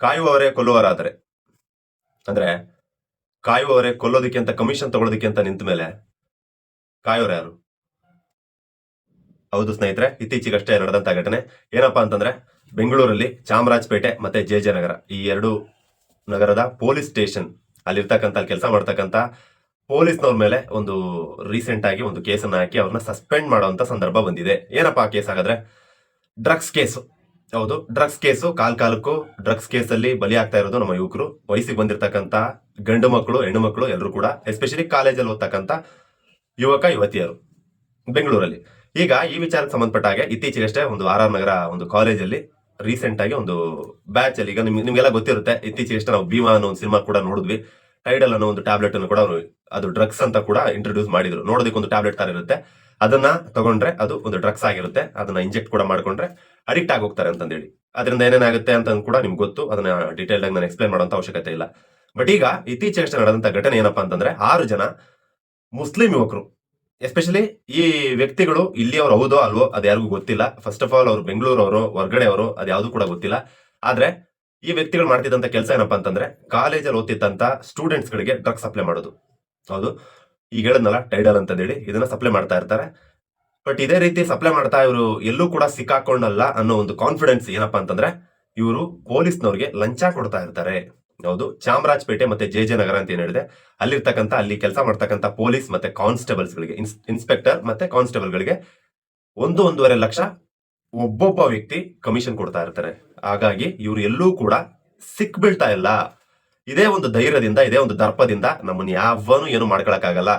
ಕಾಯುವವರೇ ಕೊಲ್ಲುವರಾದರೆ ಅಂದ್ರೆ ಕಾಯುವವರೇ ಕೊಲ್ಲೋದಕ್ಕೆ ಅಂತ ಕಮಿಷನ್ ತಗೊಳ್ಳೋದಕ್ಕೆ ಅಂತ ನಿಂತ ಮೇಲೆ ಕಾಯೋರು ಯಾರು? ಹೌದು ಸ್ನೇಹಿತರೆ, ಇತ್ತೀಚೆಗಷ್ಟೇ ನಡೆದಂತ ಘಟನೆ. ಏನಪ್ಪಾ ಅಂತಂದ್ರೆ ಬೆಂಗಳೂರಲ್ಲಿ ಚಾಮರಾಜಪೇಟೆ ಮತ್ತೆ ಜೆ ಜೆ ನಗರ ಈ ಎರಡು ನಗರದ ಪೊಲೀಸ್ ಸ್ಟೇಷನ್ ಅಲ್ಲಿರ್ತಕ್ಕಂಥ ಕೆಲಸ ಮಾಡ್ತಕ್ಕಂಥ ಪೊಲೀಸ್ನವ್ರ ಮೇಲೆ ಒಂದು ರೀಸೆಂಟ್ ಆಗಿ ಒಂದು ಕೇಸನ್ನ ಹಾಕಿ ಅವ್ರನ್ನ ಸಸ್ಪೆಂಡ್ ಮಾಡುವಂತ ಸಂದರ್ಭ ಬಂದಿದೆ. ಏನಪ್ಪಾ ಕೇಸ್ ಹಾಗಾದ್ರೆ? Drugs case. ಹೌದು. ಡ್ರಗ್ಸ್ ಕೇಸು, ಕಾಲ್ ಕಾಲಕ್ಕೂ ಡ್ರಗ್ಸ್ ಕೇಸಲ್ಲಿ ಬಲಿ ಆಗ್ತಾ ಇರೋದು ನಮ್ಮ ಯುವಕರು. ವಯಸ್ಸಿಗೆ ಬಂದಿರತಕ್ಕಂತ ಗಂಡು ಮಕ್ಕಳು, ಹೆಣ್ಣು ಮಕ್ಕಳು ಎಲ್ಲರೂ ಕೂಡ ಎಸ್ಪೆಷಲಿ ಕಾಲೇಜಲ್ಲಿ ಓದ್ತಕ್ಕಂಥ ಯುವಕ, ಯುವತಿಯರು ಬೆಂಗಳೂರಲ್ಲಿ. ಈಗ ಈ ವಿಚಾರಕ್ಕೆ ಸಂಬಂಧಪಟ್ಟ ಹಾಗೆ ಇತ್ತೀಚೆಗಷ್ಟೇ ಒಂದು ಆರ್ ಆರ್ ನಗರ ಒಂದು ಕಾಲೇಜಲ್ಲಿ ರೀಸೆಂಟ್ ಆಗಿ ಒಂದು ಬ್ಯಾಚ್ ಅಲ್ಲಿ ಈಗ ನಿಮ್ಗೆ ನಿಮ್ಗೆಲ್ಲ ಗೊತ್ತಿರುತ್ತೆ, ಇತ್ತೀಚೆಗಷ್ಟೇ ನಾವು ಭೀಮಾ ಅನ್ನೋ ಒಂದು ಸಿನಿಮಾ ಕೂಡ ನೋಡಿದ್ವಿ. ಟೈಡಲ್ ಅನ್ನೋ ಒಂದು ಟ್ಯಾಬ್ಲೆಟ್ ಅನ್ನು ಕೂಡ ಅದು ಡ್ರಗ್ಸ್ ಅಂತ ಕೂಡ ಇಂಟ್ರೊಡ್ಯೂಸ್ ಮಾಡಿದ್ರು. ನೋಡೋದಕ್ಕೆ ಒಂದು ಟ್ಯಾಬ್ಲೆಟ್ ತರ ಇರುತ್ತೆ. ಅದನ್ನ ತಗೊಂಡ್ರೆ ಅದು ಒಂದು ಡ್ರಗ್ಸ್ ಆಗಿರುತ್ತೆ. ಅದನ್ನ ಇಂಜೆಕ್ಟ್ ಕೂಡ ಮಾಡ್ಕೊಂಡ್ರೆ ಅಡಿಕ್ಟ್ ಆಗೋಗ್ತಾರೆ ಅಂತಂದೇಳಿ ಅದರಿಂದ ಏನೇನಾಗುತ್ತೆ ಅಂತ ಕೂಡ ನಿಮ್ಗೆ ಗೊತ್ತು. ಅದನ್ನ ಡೀಟೇಲ್ ಆಗಿ ನಾನು ಎಕ್ಸ್ಪ್ಲೈನ್ ಮಾಡುವಂತ ಅವಶ್ಯಕತೆ ಇಲ್ಲ. ಬಟ್ ಈಗ ಇತ್ತೀಚೆಗಷ್ಟೇ ನಡೆದಂತ ಘಟನೆ ಏನಪ್ಪಾ ಅಂತಂದ್ರೆ ಆರು ಜನ ಮುಸ್ಲಿಂ ಯುವಕರು. ಎಸ್ಪೆಷಲಿ ಈ ವ್ಯಕ್ತಿಗಳು ಇಲ್ಲಿಯವ್ರು ಹೌದೋ ಅಲ್ವೋ ಅದು ಯಾರಿಗೂ ಗೊತ್ತಿಲ್ಲ. ಫಸ್ಟ್ ಆಫ್ ಆಲ್ ಅವರು ಬೆಂಗಳೂರವರು ಹೊರಗಡೆ ಅವರು ಅದು ಯಾವುದು ಕೂಡ ಗೊತ್ತಿಲ್ಲ. ಆದ್ರೆ ಈ ವ್ಯಕ್ತಿಗಳು ಮಾಡ್ತಿದ್ದಂತ ಕೆಲಸ ಏನಪ್ಪಾ ಅಂತಂದ್ರೆ ಕಾಲೇಜಲ್ಲಿ ಓದ್ತಿದ್ದಂತ ಸ್ಟೂಡೆಂಟ್ಸ್ ಗಳಿಗೆ ಡ್ರಗ್ಸ್ ಸಪ್ಲೈ ಮಾಡೋದು. ಹೌದು. ಈಗ ಹೇಳದ್ನಲ್ಲ ಟೈಡಲ್ ಅಂತ ಹೇಳಿ, ಇದನ್ನ ಸಪ್ಲೈ ಮಾಡ್ತಾ ಇರ್ತಾರೆ. ಬಟ್ ಇದೇ ರೀತಿ ಸಪ್ಲೈ ಮಾಡ್ತಾ ಇವರು ಎಲ್ಲೂ ಕೂಡ ಸಿಕ್ಕಾಕೊಂಡಲ್ಲ ಅನ್ನೋ ಒಂದು ಕಾನ್ಫಿಡೆನ್ಸ್ ಏನಪ್ಪಾ ಅಂತಂದ್ರೆ, ಇವರು ಪೊಲೀಸ್ನವ್ರಿಗೆ ಲಂಚ ಕೊಡ್ತಾ ಇರ್ತಾರೆ. ಹೌದು, ಚಾಮರಾಜಪೇಟೆ ಮತ್ತೆ ಜೆ ಜೆ ನಗರ ಅಂತ ಏನ್ ಹೇಳಿದೆ, ಅಲ್ಲಿರ್ತಕ್ಕಂಥ, ಅಲ್ಲಿ ಕೆಲಸ ಮಾಡ್ತಕ್ಕಂಥ ಪೊಲೀಸ್ ಮತ್ತೆ ಕಾನ್ಸ್ಟೇಬಲ್ಸ್ ಗಳಿಗೆ ಇನ್ಸ್- ಇನ್ಸ್ಪೆಕ್ಟರ್ ಮತ್ತೆ ಕಾನ್ಸ್ಟೇಬಲ್ ಗಳಿಗೆ ಒಂದು ಒಂದೂವರೆ ಲಕ್ಷ ಒಬ್ಬೊಬ್ಬ ವ್ಯಕ್ತಿ ಕಮಿಷನ್ ಕೊಡ್ತಾ ಇರ್ತಾರೆ. ಹಾಗಾಗಿ ಇವರು ಎಲ್ಲೂ ಕೂಡ ಸಿಕ್ ಬೀಳ್ತಾ ಇಲ್ಲ. ಇದೇ ಒಂದು ಧೈರ್ಯದಿಂದ, ಇದೇ ಒಂದು ದರ್ಪದಿಂದ ನಮ್ಮನ್ನ ಯಾವನು ಏನು ಮಾಡ್ಕೊಳಕ್ಕಾಗಲ್ಲ,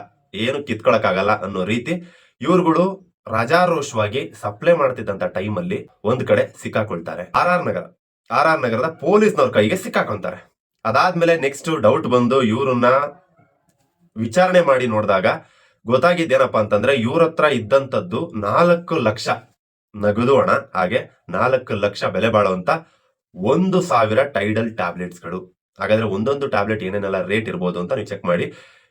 ಏನು ಕಿತ್ಕೊಳಕ್ಕಾಗಲ್ಲ ಅನ್ನೋ ರೀತಿ ಇವ್ರುಗಳು ರಾಜಾರೋಷವಾಗಿ ಸಪ್ಲೈ ಮಾಡ್ತಿದ್ದಂತ ಟೈಮಲ್ಲಿ ಒಂದ್ ಕಡೆ ಸಿಕ್ಕಾಕೊಳ್ತಾರೆ. R R Nagar, R R ನಗರದ ಪೊಲೀಸ್ನವ್ರ ಕೈಗೆ ಸಿಕ್ಕಾಕೊಂತಾರೆ. ಅದಾದ್ಮೇಲೆ ನೆಕ್ಸ್ಟ್ ಡೌಟ್ ಬಂದು ಇವ್ರನ್ನ ವಿಚಾರಣೆ ಮಾಡಿ ನೋಡಿದಾಗ ಗೊತ್ತಾಗಿದ್ದೇನಪ್ಪ ಅಂತಂದ್ರೆ ಇವ್ರ ಹತ್ರ ಇದ್ದಂಥದ್ದು ನಾಲ್ಕು ಲಕ್ಷ ನಗದು ಹಣ, ಹಾಗೆ ನಾಲ್ಕು ಲಕ್ಷ ಬೆಲೆ ಬಾಳುವಂತ ಒಂದು ಸಾವಿರ ಟೈಡಲ್ ಟ್ಯಾಬ್ಲೆಟ್ಸ್ಗಳು ಹಾಗಾದ್ರೆ ಒಂದೊಂದು ಟ್ಯಾಬ್ಲೆಟ್ ಏನೇನೆಲ್ಲ ರೇಟ್ ಇರ್ಬೋದು ಅಂತ ನೀವು ಚೆಕ್ ಮಾಡಿ.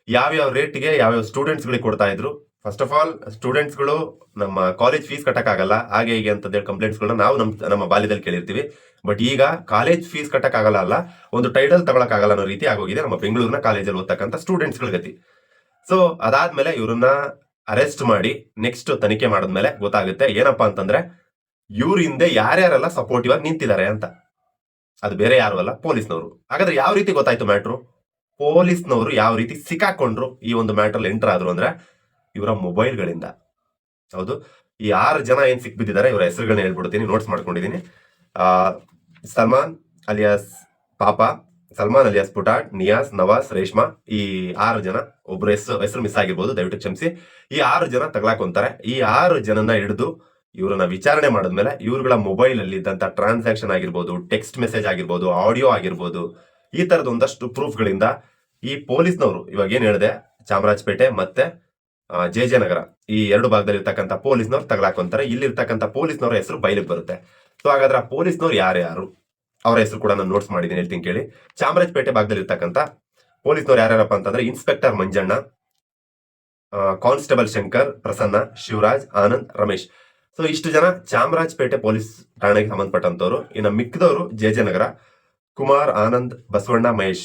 ಯಾವ್ಯಾವ ರೇಟ್ಗೆ ಯಾವ್ಯಾವ ಸ್ಟೂಡೆಂಟ್ಸ್ಗಳಿಗೆ ಕೊಡ್ತಾ ಇದ್ರು? ಫಸ್ಟ್ ಆಫ್ ಆಲ್ ಸ್ಟೂಡೆಂಟ್ಸ್ಗಳು ನಮ್ಮ ಕಾಲೇಜ್ ಫೀಸ್ ಕಟ್ಟಕ್ಕಾಗಲ್ಲ. ಹಾಗೆ ಹೀಗೆ ಅಂತ ಹೇಳಿ ಕಂಪ್ಲೇಂಟ್ಸ್ಗಳನ್ನ ನಾವು ನಮ್ಮ ನಮ್ಮ ಬಾಲ್ಯದಲ್ಲಿ ಕೇಳಿರ್ತೀವಿ. ಬಟ್ ಈಗ ಕಾಲೇಜ್ ಫೀಸ್ ಕಟ್ಟಕ್ಕಾಗಲ್ಲ ಅಲ್ಲ, ಒಂದು ಟೈಟಲ್ ತಗೊಳಕ್ಕಾಗಲ್ಲ ಅನ್ನೋ ರೀತಿ ಆಗೋಗಿದೆ ನಮ್ಮ ಬೆಂಗಳೂರಿನ ಕಾಲೇಜಲ್ಲಿ ಓದ್ತಕ್ಕಂಥ ಸ್ಟೂಡೆಂಟ್ಸ್ಗಳ ಗತಿ. ಸೊ ಅದಾದ್ಮೇಲೆ ಇವ್ರನ್ನ ಅರೆಸ್ಟ್ ಮಾಡಿ ನೆಕ್ಸ್ಟ್ ತನಿಖೆ ಮಾಡಿದ್ಮೇಲೆ ಗೊತ್ತಾಗುತ್ತೆ ಏನಪ್ಪಾ ಅಂತಂದ್ರೆ, ಇವ್ರ ಹಿಂದೆ ಯಾರ್ಯಾರೆಲ್ಲ ಸಪೋರ್ಟಿವ್ ಆಗಿ ನಿಂತಿದ್ದಾರೆ ಅಂತ. ಅದು ಬೇರೆ ಯಾರು ಅಲ್ಲ, ಪೊಲೀಸ್ನವರು. ಹಾಗಾದ್ರೆ ಯಾವ ರೀತಿ ಗೊತ್ತಾಯ್ತು ಮ್ಯಾಟ್ರು? ಪೊಲೀಸ್ನವರು ಯಾವ ರೀತಿ ಸಿಕ್ಕಾಕೊಂಡ್ರು ಈ ಒಂದು ಮ್ಯಾಟ್ರಲ್ಲಿ ಎಂಟರ್ ಆದ್ರು ಅಂದ್ರೆ ಇವರ ಮೊಬೈಲ್ಗಳಿಂದ. ಹೌದು, ಈ ಆರು ಜನ ಏನ್ ಸಿಕ್ಬಿದ್ದಿದ್ದಾರೆ ಇವರ ಹೆಸರುಗಳನ್ನ ಹೇಳ್ಬಿಡ್ತೀನಿ ನೋಟ್ಸ್ ಮಾಡ್ಕೊಂಡಿದ್ದೀನಿ. ಸಲ್ಮಾನ್ ಅಲಿಯಾಸ್ ಪಾಪ, ಸಲ್ಮಾನ್ ಅಲಿಯಾಸ್ ಪುಟಾಟ್ ನಿಯಾಸ್ ನವಾಸ್ ರೇಷ್ಮಾ, ಈ ಆರು ಜನ ಒಬ್ರು ಹೆಸರು ಹೆಸರು ಮಿಸ್ ಆಗಿರ್ಬೋದು, ದಯವಿಟ್ಟು ಕ್ಷಮಿಸಿ. ಈ ಆರು ಜನ ತಗ್ಲಾಕೊಂತಾರೆ. ಈ ಆರು ಜನನ ಹಿಡಿದು ಇವರನ್ನ ವಿಚಾರಣೆ ಮಾಡಿದ್ಮೇಲೆ ಇವ್ರುಗಳ ಮೊಬೈಲ್ ಅಲ್ಲಿ ಇದ್ದಂತ ಟ್ರಾನ್ಸಾಕ್ಷನ್ ಆಗಿರ್ಬೋದು ಟೆಕ್ಸ್ಟ್ ಮೆಸೇಜ್ ಆಗಿರ್ಬೋದು ಆಡಿಯೋ ಆಗಿರ್ಬೋದು, ಈ ತರದ ಒಂದಷ್ಟು ಪ್ರೂಫ್ಗಳಿಂದ ಈ ಪೊಲೀಸ್ನವರು ಇವಾಗ ಏನ್ ಹೇಳಿದೆ, ಚಾಮರಾಜಪೇಟೆ ಮತ್ತೆ ಜೆ ಜೆ ನಗರ ಈ ಎರಡು ಭಾಗದಲ್ಲಿ ಇರ್ತಕ್ಕಂಥ ಪೊಲೀಸ್ನವ್ರು ತಗಲಾಕೊಂತಾರೆ. ಇಲ್ಲಿ ಇರ್ತಕ್ಕಂಥ ಪೊಲೀಸ್ನವ್ರ ಹೆಸರು ಬಯಲಿಗೆ ಬರುತ್ತೆ. ಸೊ ಹಾಗಾದ್ರೆ ಪೊಲೀಸ್ನವ್ರು ಯಾರ್ಯಾರು ಅವರ ಹೆಸರು ಕೂಡ ನಾನು ನೋಟ್ಸ್ ಮಾಡಿದ್ದೀನಿ, ಹೇಳ್ತೀನಿ ಕೇಳಿ. ಚಾಮರಾಜಪೇಟೆ ಭಾಗದಲ್ಲಿ ಇರ್ತಕ್ಕಂಥ ಪೊಲೀಸ್ನವ್ರು ಯಾರ್ಯಾರಪ್ಪ ಅಂತಂದ್ರೆ inspector Manjanna constable Shankar, Prasanna, Shivaraj, Anand, Ramesh. So ಇಷ್ಟು ಜನ ಚಾಮರಾಜಪೇಟೆ ಪೊಲೀಸ್ ಠಾಣೆಗೆ ಸಂಬಂಧಪಟ್ಟಂತವ್ರು ಇನ್ನು ಮಿಕ್ಕದವರು ಜೆ ಜೆ ನಗರ, ಕುಮಾರ್ ಆನಂದ್, ಬಸವಣ್ಣ ಮಹೇಶ್.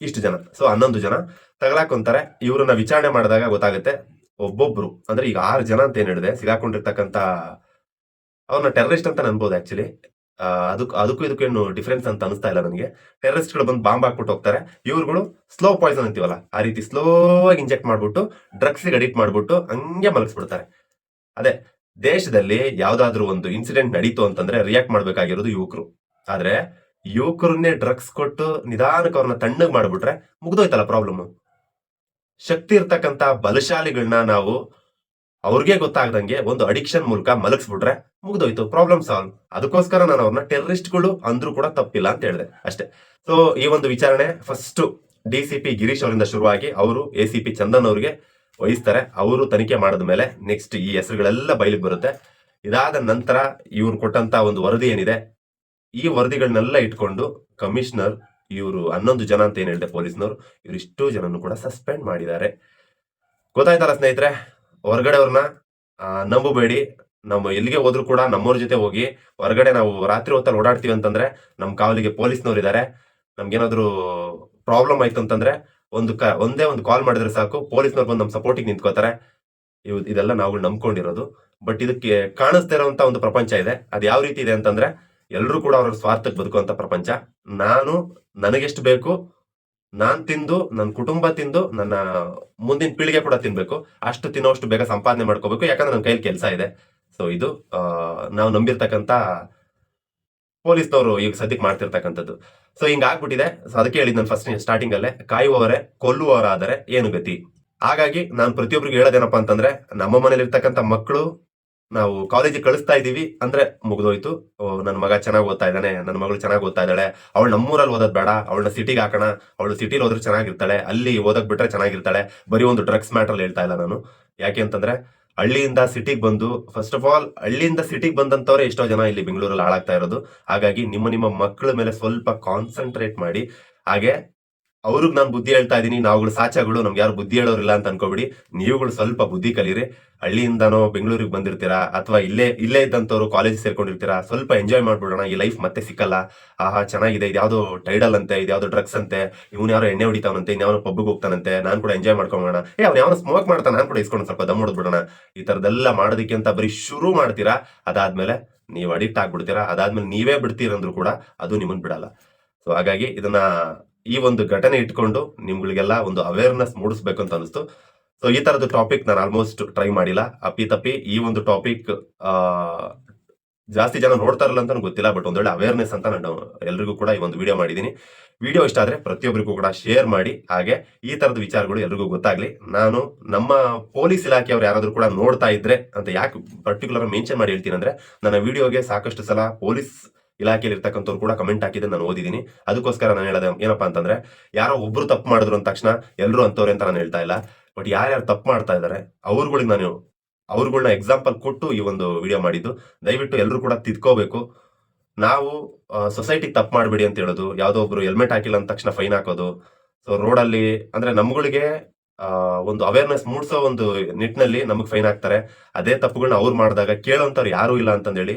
ಇಷ್ಟು ಜನ. ಸೊ ಹನ್ನೊಂದು ಜನ. ತಗಲಾಕೊಂತಾರೆ ಇವರನ್ನ ವಿಚಾರಣೆ ಮಾಡಿದಾಗ ಗೊತ್ತಾಗುತ್ತೆ ಒಬ್ಬೊಬ್ರು, ಅಂದ್ರೆ ಈಗ ಆರು ಜನ ಅಂತ ಏನ್ ಹೇಳಿದೆ ಸಿಗಾಕೊಂಡಿರ್ತಕ್ಕಂತ ಅವ್ರನ್ನ ಟೆರರಿಸ್ಟ್ ಅಂತ ಅನ್ಬೋದು ಆಕ್ಚುಲಿ ಅದಕ್ಕೂ ಅದಕ್ಕೂ ಇದಕ್ಕೇನು ಡಿಫ್ರೆನ್ಸ್ ಅಂತ ಅನಿಸ್ತಾ ಇಲ್ಲ ನನಗೆ. ಟೆರರಿಸ್ಟ್ಗಳು ಬಂದು ಬಾಂಬ್ ಹಾಕ್ಬಿಟ್ಟು ಹೋಗ್ತಾರೆ. ಇವ್ರುಗಳು ಸ್ಲೋ ಪಾಯ್ಸನ್ ಅಂತೀವಲ್ಲ, ಆ ರೀತಿ ಸ್ಲೋ ಆಗಿ ಇಂಜೆಕ್ಟ್ ಮಾಡ್ಬಿಟ್ಟು ಡ್ರಗ್ಸ್ಗೆ ಅಡಿಕ್ಟ್ ಮಾಡ್ಬಿಟ್ಟು ಹಂಗೆ ಮಲಗಿಸ್ಬಿಡ್ತಾರೆ. ಅದೇ ದೇಶದಲ್ಲಿ ಯಾವ್ದಾದ್ರು ಒಂದು ಇನ್ಸಿಡೆಂಟ್ ನಡೀತು ಅಂತಂದ್ರೆ ರಿಯಾಕ್ಟ್ ಮಾಡ್ಬೇಕಾಗಿರೋದು ಯುವಕರು. ಆದ್ರೆ ಯುವಕರನ್ನೇ ಡ್ರಗ್ಸ್ ಕೊಟ್ಟು ನಿಧಾನಕ್ಕೆ ಅವ್ರನ್ನ ತಣ್ಣಗ್ ಮಾಡ್ಬಿಟ್ರೆ ಮುಗ್ದೋಯ್ತಲ್ಲ ಪ್ರಾಬ್ಲಮ್ ಶಕ್ತಿ ಇರ್ತಕ್ಕಂತ ಬಲಶಾಲಿಗಳನ್ನ ನಾವು ಅವ್ರಿಗೆ ಗೊತ್ತಾಗ್ದಂಗೆ ಒಂದು ಅಡಿಕ್ಷನ್ ಮೂಲಕ ಮಲಗಿಸ್ಬಿಟ್ರೆ ಮುಗ್ದೋಯ್ತು ಪ್ರಾಬ್ಲಮ್ ಸಾಲ್ವ್ ಅದಕ್ಕೋಸ್ಕರ ನಾನು ಅವ್ರನ್ನ ಟೆರರಿಸ್ಟ್ಗಳು ಅಂದ್ರೂ ಕೂಡ ತಪ್ಪಿಲ್ಲ ಅಂತ ಹೇಳಿದೆ ಅಷ್ಟೇ. ಸೊ ಈ ಒಂದು ವಿಚಾರಣೆ first D C P Girish ಅವರಿಂದ ಶುರುವಾಗಿ, ಅವರು ಎ ಸಿ ಪಿ ಚಂದನ್ ಅವರಿಗೆ ವಹಿಸ್ತಾರೆ. ಅವರು ತನಿಖೆ ಮಾಡಿದ ಮೇಲೆ ನೆಕ್ಸ್ಟ್ ಈ ಹೆಸರುಗಳೆಲ್ಲ ಬಯಲಿಗೆ ಬರುತ್ತೆ. ಇದಾದ ನಂತರ ಇವ್ರು ಕೊಟ್ಟಂತ ಒಂದು ವರದಿ ಏನಿದೆ? ಈ ವರದಿಗಳನ್ನೆಲ್ಲ ಇಟ್ಕೊಂಡು ಕಮಿಷನರ್ ಇವರು ಹನ್ನೊಂದು ಜನ ಅಂತ ಏನು ಹೇಳಿದೆ ಪೊಲೀಸ್ನವರು, ಇವರು ಇಷ್ಟು ಜನನು ಕೂಡ ಸಸ್ಪೆಂಡ್ ಮಾಡಿದ್ದಾರೆ. ಗೊತ್ತಾಯ್ತಲ್ಲ ಸ್ನೇಹಿತರೆ, ಹೊರಗಡೆಯವ್ರನ್ನ ನಂಬಬೇಡಿ. ನಮ್ಮ ಎಲ್ಲಿಗೆ ಹೋದ್ರು ಕೂಡ ನಮ್ಮವ್ರ ಜೊತೆ ಹೋಗಿ ಹೊರಗಡೆ ನಾವು ರಾತ್ರಿ ಹೊತ್ತಲ್ಲಿ ಓಡಾಡ್ತೀವಿ ಅಂತಂದ್ರೆ ನಮ್ಮ ಕಾವಲಿಗೆ ಪೊಲೀಸ್ನವ್ರು ಇದ್ದಾರೆ ನಮ್ಗೇನಾದ್ರು ಪ್ರಾಬ್ಲಮ್ ಆಯ್ತು ಅಂತಂದ್ರೆ ಒಂದು ಕ, ಒಂದೇ ಒಂದು ಕಾಲ್ ಮಾಡಿದ್ರೆ ಸಾಕು. ಪೊಲೀಸ್ನವ್ರು ಬಂದು ನಮ್ಮ ಸಪೋರ್ಟಿಗೆ ನಿಂತ್ಕೋತಾರೆ. ಇವ್, ಇದೆಲ್ಲ ನಾವು ನಂಬ್ಕೊಂಡಿರೋದು. ಬಟ್ ಇದಕ್ಕೆ ಕಾಣಿಸ್ತಾ ಇರೋಂತ ಒಂದು ಪ್ರಪಂಚ ಇದೆ. ಅದು ಯಾವ ರೀತಿ ಇದೆ ಅಂತಂದ್ರೆ ಎಲ್ಲರೂ ಕೂಡ ಅವ್ರ ಸ್ವಾರ್ಥಕ್ಕೆ ಬದುಕುವಂತ ಪ್ರಪಂಚ. ನಾನು, ನನಗೆಷ್ಟು ಬೇಕು, ನಾನ್ ತಿಂದು, ನನ್ನ ಕುಟುಂಬ ತಿಂದು, ನನ್ನ ಮುಂದಿನ ಪೀಳಿಗೆ ಕೂಡ ತಿನ್ಬೇಕು. ಅಷ್ಟು ತಿನ್ನೋಷ್ಟು ಬೇಗ ಸಂಪಾದನೆ ಮಾಡ್ಕೋಬೇಕು. ಯಾಕಂದ್ರೆ ನನ್ನ ಕೈಲಿ ಕೆಲಸ ಇದೆ. ಸೊ ಇದು ನಾವು ನಂಬಿರ್ತಕ್ಕಂತ ಪೊಲೀಸ್ನವರು ಈಗ ಸದ್ಯಕ್ಕೆ ಮಾಡ್ತಿರ್ತಕ್ಕಂಥದ್ದು. ಸೊ ಹಿಂಗಾಗ್ಬಿಟ್ಟಿದೆ ಸೊ ಅದಕ್ಕೆ ಹೇಳಿದ್ ನಾನು ಫಸ್ಟ್ ಸ್ಟಾರ್ಟಿಂಗ್ ಅಲ್ಲೇ, ಕಾಯುವವರೇ, ಕೊಲ್ಲುವವರಾದರೆ ಏನು ಗತಿ? ಹಾಗಾಗಿ ನಾನು ಪ್ರತಿಯೊಬ್ಬರಿಗೆ ಹೇಳೋದೇನಪ್ಪ ಅಂತಂದ್ರೆ, ನಮ್ಮ ಮನೇಲಿ ಇರ್ತಕ್ಕಂಥ ಮಕ್ಕಳು ನಾವು ಕಾಲೇಜಿಗೆ ಕಳಿಸ್ತಾ ಇದೀವಿ ಅಂದ್ರೆ ಮುಗಿದೋಯ್ತು. ನನ್ನ ಮಗ ಚೆನ್ನಾಗಿ ಓದ್ತಾ ಇದ್ದಾನೆ, ನನ್ನ ಮಗಳು ಚೆನ್ನಾಗಿ ಓದ್ತಾ ಇದ್ದಾಳೆ. ಅವಳು ನಮ್ಮೂರಲ್ಲಿ ಓದೋದು ಬೇಡ, ಅವಳನ್ನ ಸಿಟಿಗೆ ಹಾಕೋಣ. ಅವಳು ಸಿಟಿಲಿ ಹೋದ್ರೆ ಚೆನ್ನಾಗಿರ್ತಾಳೆ. ಅಲ್ಲಿ ಓದಕ್ ಬಿಟ್ರೆ ಚೆನ್ನಾಗಿರ್ತಾಳೆ. ಬರೀ ಒಂದು ಡ್ರಗ್ಸ್ ಮ್ಯಾಟ್ರಲ್ಲಿ ಹೇಳ್ತಾ ಇಲ್ಲ ನಾನು. ಯಾಕೆ ಅಂತಂದ್ರೆ ಹಳ್ಳಿಯಿಂದ ಸಿಟಿಗೆ ಬಂದು ಫಸ್ಟ್ ಆಫ್ ಆಲ್ ಹಳ್ಳಿಯಿಂದ ಸಿಟಿಗೆ ಬಂದಂತವ್ರೆ ಎಷ್ಟೋ ಜನ ಇಲ್ಲಿ ಬೆಂಗಳೂರಲ್ಲಿ ಹಾಳಾಗ್ತಾ ಇರೋದು. ಹಾಗಾಗಿ ನಿಮ್ಮ ನಿಮ್ಮ ಮಕ್ಕಳ ಮೇಲೆ ಸ್ವಲ್ಪ ಕಾನ್ಸಂಟ್ರೇಟ್ ಮಾಡಿ. ಹಾಗೆ ಅವ್ರಿಗೆ ನಾನು ಬುದ್ಧಿ ಹೇಳ್ತಾ ಇದ್ದೀನಿ ನಾವುಗಳು ಸಾಚಾಗಳು ನಮ್ಗೆ ಯಾರು ಬುದ್ಧಿ ಹೇಳೋರಿಲ್ಲ ಅಂತ ಅನ್ಕೋಬಿಡಿ. ನೀವುಗಳು ಸ್ವಲ್ಪ ಬುದ್ಧಿ ಕಲೀರಿ. ಹಳ್ಳಿಯಿಂದನೋ ಬೆಂಗಳೂರಿಗೆ ಬಂದಿರ್ತೀರಾ, ಅಥವಾ ಇಲ್ಲೇ ಇಲ್ಲೇ ಇದ್ದಂಥವ್ರು ಕಾಲೇಜ್ ಸೇರ್ಕೊಂಡಿರ್ತೀರಾ, ಸ್ವಲ್ಪ ಎಂಜಾಯ್ ಮಾಡ್ಬಿಡೋಣ, ಈ ಲೈಫ್ ಮತ್ತೆ ಸಿಕ್ಕಲ್ಲ. ಆಹಾ, ಚೆನ್ನಾಗಿದೆ, ಇದ್ಯಾವುದೋ ಟೈಡಲ್ ಅಂತೆ, ಇದ್ಯಾವುದೋ ಡ್ರಗ್ಸ್ ಅಂತೆ, ಇವನು ಯಾರೋ ಎಣ್ಣೆ ಹೊಡಿತಾವಂತೆ ಇನ್ಯಾವನೋ ಪಬ್ಗೆ ಹೋಗ್ತಾನಂತೆ, ನಾನು ಕೂಡ ಎಂಜಾಯ್ ಮಾಡ್ಕೊಂಬೋಣ ಏ, ಅವ್ನು ಯಾವನೋ ಸ್ಮೋಕ್ ಮಾಡ್ತಾನೆ, ನಾನು ಕೂಡ ಇಸ್ಕೊಂಡು ಸ್ವಲ್ಪ ದಮ್ ಹೊಡೆದ್ಬಿಡೋಣ. ಈ ಥರದ್ದೆಲ್ಲ ಮಾಡೋದಕ್ಕೆ ಅಂತ ಬರೀ ಶುರು ಮಾಡ್ತೀರಾ, ಅದಾದ್ಮೇಲೆ ನೀವು ಅಡಿಕ್ಟ್ ಆಗ್ಬಿಡ್ತೀರಾ, ಅದಾದ್ಮೇಲೆ ನೀವೇ ಬಿಡ್ತೀರಂದ್ರು ಕೂಡ ಅದು ನಿಮ್ಮನ್ನು ಬಿಡಲ್ಲ. ಸೊ ಹಾಗಾಗಿ ಇದನ್ನ ಈ ಒಂದು ಘಟನೆ ಇಟ್ಕೊಂಡು ನಿಮ್ಗಳಿಗೆಲ್ಲ ಒಂದು ಅವೇರ್ನೆಸ್ ಮೂಡಿಸ್ಬೇಕು ಅಂತ ಅನಿಸ್ತು ಸೊ ಈ ತರದ ಟಾಪಿಕ್ ನಾನು ಆಲ್ಮೋಸ್ಟ್ ಟ್ರೈ ಮಾಡಿಲ್ಲ. ಅಪ್ಪಿ ತಪ್ಪಿ ಈ ಒಂದು ಟಾಪಿಕ್ ಜಾಸ್ತಿ ಜನ ನೋಡ್ತಾರಲ್ಲ ಅಂತ ಗೊತ್ತಿಲ್ಲ ಬಟ್ ಒಂದೊಳ್ಳೆ ಅವೇರ್ನೆಸ್ ಅಂತ ನಾನು ಎಲ್ರಿಗೂ ಕೂಡ ಈ ಒಂದು ವಿಡಿಯೋ ಮಾಡಿದ್ದೀನಿ. ವಿಡಿಯೋ ಇಷ್ಟ ಆದ್ರೆ ಪ್ರತಿಯೊಬ್ಬರಿಗೂ ಕೂಡ ಶೇರ್ ಮಾಡಿ. ಹಾಗೆ ಈ ತರದ ವಿಚಾರಗಳು ಎಲ್ರಿಗೂ ಗೊತ್ತಾಗ್ಲಿ. ನಾನು ನಮ್ಮ ಪೊಲೀಸ್ ಇಲಾಖೆಯವರು ಯಾರಾದರೂ ಕೂಡ ನೋಡ್ತಾ ಇದ್ರೆ ಅಂತ ಯಾಕೆ ಪರ್ಟಿಕ್ಯುಲರ್ ಮೆನ್ಷನ್ ಮಾಡಿ ಹೇಳ್ತೀನಿ ಅಂದ್ರೆ, ನನ್ನ ವಿಡಿಯೋಗೆ ಸಾಕಷ್ಟು ಸಲ ಪೊಲೀಸ್ ಇಲಾಖೆಯಲ್ಲಿ ಇರ್ತಕ್ಕಂಥವ್ರು ಕೂಡ ಕಮೆಂಟ್ ಹಾಕಿದ್ದು ನಾನು ಓದಿದ್ದೀನಿ. ಅದಕ್ಕೋಸ್ಕರ ನಾನು ಹೇಳೋದು ಏನಪ್ಪಾ ಅಂತಂದ್ರೆ, ಯಾರೋ ಒಬ್ರು ತಪ್ಪು ಮಾಡಿದ್ರು ಅಂದ ತಕ್ಷಣ ಎಲ್ಲರೂ ಅಂತವ್ರೆ ಅಂತ ನಾನು ಹೇಳ್ತಾ ಇಲ್ಲ. ಬಟ್ ಯಾರ್ಯಾರು ತಪ್ಪು ಮಾಡ್ತಾ ಇದ್ದಾರೆ ಅವ್ರುಗಳಿಗೆ ನಾನು, ಅವ್ರುಗಳ್ನ ಎಕ್ಸಾಂಪಲ್ ಕೊಟ್ಟು ಈ ಒಂದು ವಿಡಿಯೋ ಮಾಡಿದ್ದು. ದಯವಿಟ್ಟು ಎಲ್ಲರೂ ಕೂಡ ತಿದ್ಕೋಬೇಕು. ನಾವು ಸೊಸೈಟಿಗೆ ತಪ್ಪು ಮಾಡಬೇಡಿ ಅಂತ ಹೇಳೋದು, ಯಾವುದೋ ಒಬ್ರು ಹೆಲ್ಮೆಟ್ ಹಾಕಿಲ್ಲ ಅಂದ ತಕ್ಷಣ ಫೈನ್ ಹಾಕೋದು. ಸೊ ರೋಡಲ್ಲಿ ಅಂದ್ರೆ ನಮ್ಗಳಿಗೆ ಒಂದು ಅವೇರ್ನೆಸ್ ಮೂಡಿಸೋ ಒಂದು ನಿಟ್ಟಿನಲ್ಲಿ ನಮಗೆ ಫೈನ್ ಹಾಕ್ತಾರೆ ಅದೇ ತಪ್ಪುಗಳನ್ನ ಅವ್ರು ಮಾಡಿದಾಗ ಕೇಳೋಂಥವ್ರು ಯಾರೂ ಇಲ್ಲ ಅಂತಂದೇಳಿ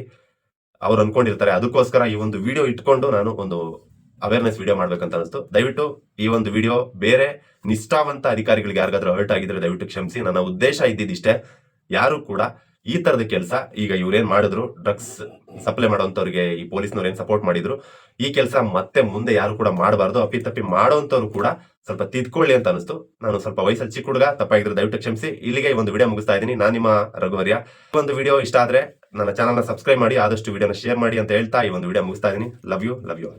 ಅವ್ರು ಅನ್ಕೊಂಡಿರ್ತಾರೆ. ಅದಕ್ಕೋಸ್ಕರ ಈ ಒಂದು ವಿಡಿಯೋ ಇಟ್ಕೊಂಡು ನಾನು ಒಂದು ಅವೇರ್ನೆಸ್ ವಿಡಿಯೋ ಮಾಡ್ಬೇಕಂತ ಅನಿಸ್ತು ದಯವಿಟ್ಟು ಈ ಒಂದು ವಿಡಿಯೋ ಬೇರೆ ನಿಷ್ಠಾವಂತ ಅಧಿಕಾರಿಗಳಿಗೆ ಯಾರಿಗಾದ್ರೂ ಹರ್ಟ್ ಆಗಿದ್ರೆ ದಯವಿಟ್ಟು ಕ್ಷಮಿಸಿ. ನನ್ನ ಉದ್ದೇಶ ಇದ್ದಿದ್ದಿಷ್ಟೇ. ಯಾರು ಕೂಡ ಈ ತರದ ಕೆಲಸ ಈಗ ಇವ್ರೇನ್ ಮಾಡಿದ್ರು ಡ್ರಗ್ಸ್ ಸಪ್ಲೈ ಮಾಡೋಂಥವ್ರಿಗೆ ಈ ಪೊಲೀಸ್ನವ್ರು ಏನ್ ಸಪೋರ್ಟ್ ಮಾಡಿದ್ರು, ಈ ಕೆಲಸ ಮತ್ತೆ ಮುಂದೆ ಯಾರು ಕೂಡ ಮಾಡಬಾರ್ದು. ಅಪ್ಪಿತಪ್ಪಿ ಮಾಡೋಂಥವ್ರು ಕೂಡ ಸ್ವಲ್ಪ ತಿದ್ಕೊಳ್ಳಿ ಅಂತ ಅನಿಸ್ತು ನಾನು ಸ್ವಲ್ಪ ವಯಸ್ಸಲ್ಲಿ ಚಿಕ್ಕ ಹುಡುಗ, ತಪ್ಪಾಗಿದ್ರೆ ದಯವಿಟ್ಟು ಕ್ಷಮಿಸಿ. ಇಲ್ಲಿಗೆ ಒಂದು ವಿಡಿಯೋ ಮುಗಿಸ್ತಾ ಇದ್ದೀನಿ. ನಾನು ನಿಮ್ಮ ರಘುವರ್ಯ. ಒಂದು ವಿಡಿಯೋ ಇಷ್ಟ ಆದ್ರೆ ನನ್ನ ಚಾನಲ್ನ ಸಬ್ಸ್ಕ್ರೈಬ್ ಮಾಡಿ, ಆದಷ್ಟು ವಿಡಿಯೋನ ಶೇರ್ ಮಾಡಿ ಅಂತ ಹೇಳ್ತಾ ಈ ಒಂದು ವಿಡಿಯೋ ಮುಗಿಸ್ತಾ ಇದ್ದೀನಿ. Love you love you